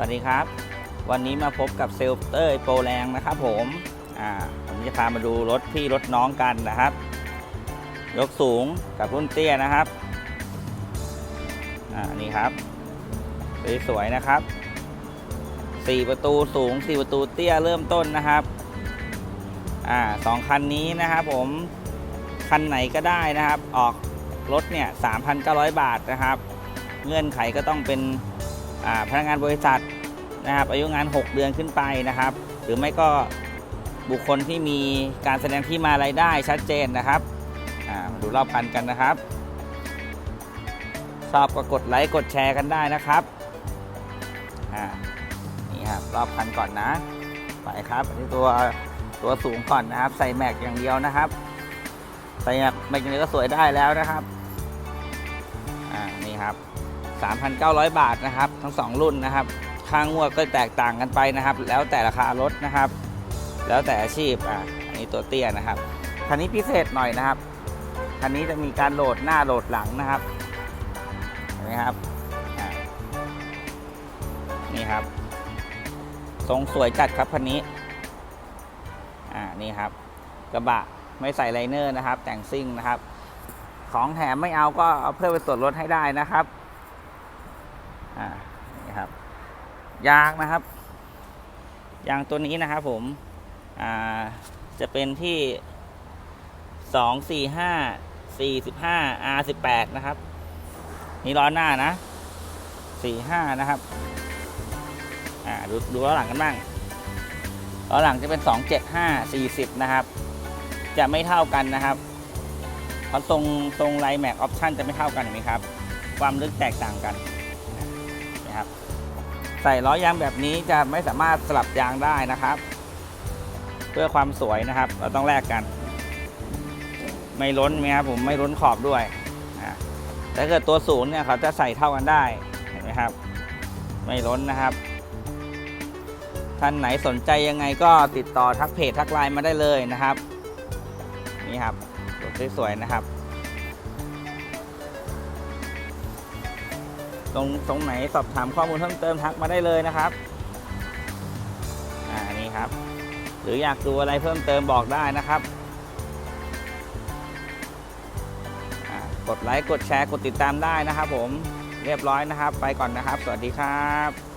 วัสดีครับ วันนี้มาพบกับเซลเตอร์โปรแรงนะครับผมอ่าผมจะพามาดูรถพี่รถน้องกันนะครับ ยกสูงกับรุ่นเตี้ยนะครับอ่านี่ครับสวยๆนะครับสี่ประตูสูงสี่ประตูเตี้ยเริ่มต้นนะครับอ่าสองคันนี้นะครับผมคันไหนก็ได้นะครับ ออกรถเนี่ย 3,900 บาทนะครับ เงื่อนไขก็ต้องเป็น พนักงานบริษัทนะครับอายุงาน 6 เดือนขึ้นไปนะครับ หรือไม่ก็บุคคลที่มีการแสดงที่มารายได้ชัดเจนนะครับมาดูรอบคันกันนะครับชอบก็กดไลค์กดแชร์กันได้นะครับนี่ครับรอบคันก่อนนะไปครับนี่ตัวตัวสูงก่อนนะครับ ใส่แม็กอย่างเดียวนะครับใส่แม็กแม็กอย่างเดียวก็สวยได้แล้วนะครับอ่านี่ครับ 3,900 บาทนะครับ ทั้ง 2 รุ่นนะครับ ค่างวดก็แตกต่างกันไปนะครับ แล้วแต่ราคารถนะครับ แล้วแต่อาชีพอะอันนี้ตัวเตี้ยนะครับคันนี้พิเศษหน่อยนะครับคันนี้จะมีการโหลดหน้าโหลดหลังนะครับเห็นไหมครับนี่ครับ ทรงสวยจัดครับคันนี้อ่านี่ครับ กระบะไม่ใส่ไลเนอร์นะครับ แต่งซิ่งนะครับ ของแถมไม่เอาก็เอาเพิ่มไปส่วนลดให้ได้นะครับ อ่านี่ครับ ยางนะครับ ยางตัวนี้นะครับผม อ่า จะเป็นที่สองสี่ห้าสี่สิบห้า R สิบแปดนะครับ นี่ล้อหน้านะสี่ห้านะครับอ่าดูดูล้อหลังกันบ้างล้อหลังจะเป็นสองเจ็ดห้าสี่สิบนะครับ จะไม่เท่ากันนะครับเพราะทรงทรงไลแม็กออปชั่นจะไม่เท่ากันเห็นไหมครับ ความลึกแตกต่างกัน นะครับ ใส่ล้อยางแบบนี้จะไม่สามารถสลับยางได้นะครับ เพื่อความสวยนะครับ เราต้องแลกกัน ไม่ล้นไหมครับผมไม่ล้นขอบด้วยแต่เกิดตัวศูนย์เนี่ยเขาจะใส่เท่ากันได้เห็นไหมครับ ไม่ล้นนะครับ ท่านไหนสนใจยังไงก็ติดต่อทักเพจทักไลน์มาได้เลยนะครับ นี่ครับสวยๆนะครับ รงตรงไหนสอบถามข้อมูลเพิ่มเติมทักมาได้เลยนะครับอ่านี่ครับ หรืออยากดูอะไรเพิ่มเติมบอกได้นะครับกดไลค์กดแชร์กดติดตามได้นะครับ ผมเรียบร้อยนะครับ ไปก่อนนะครับ สวัสดีครับ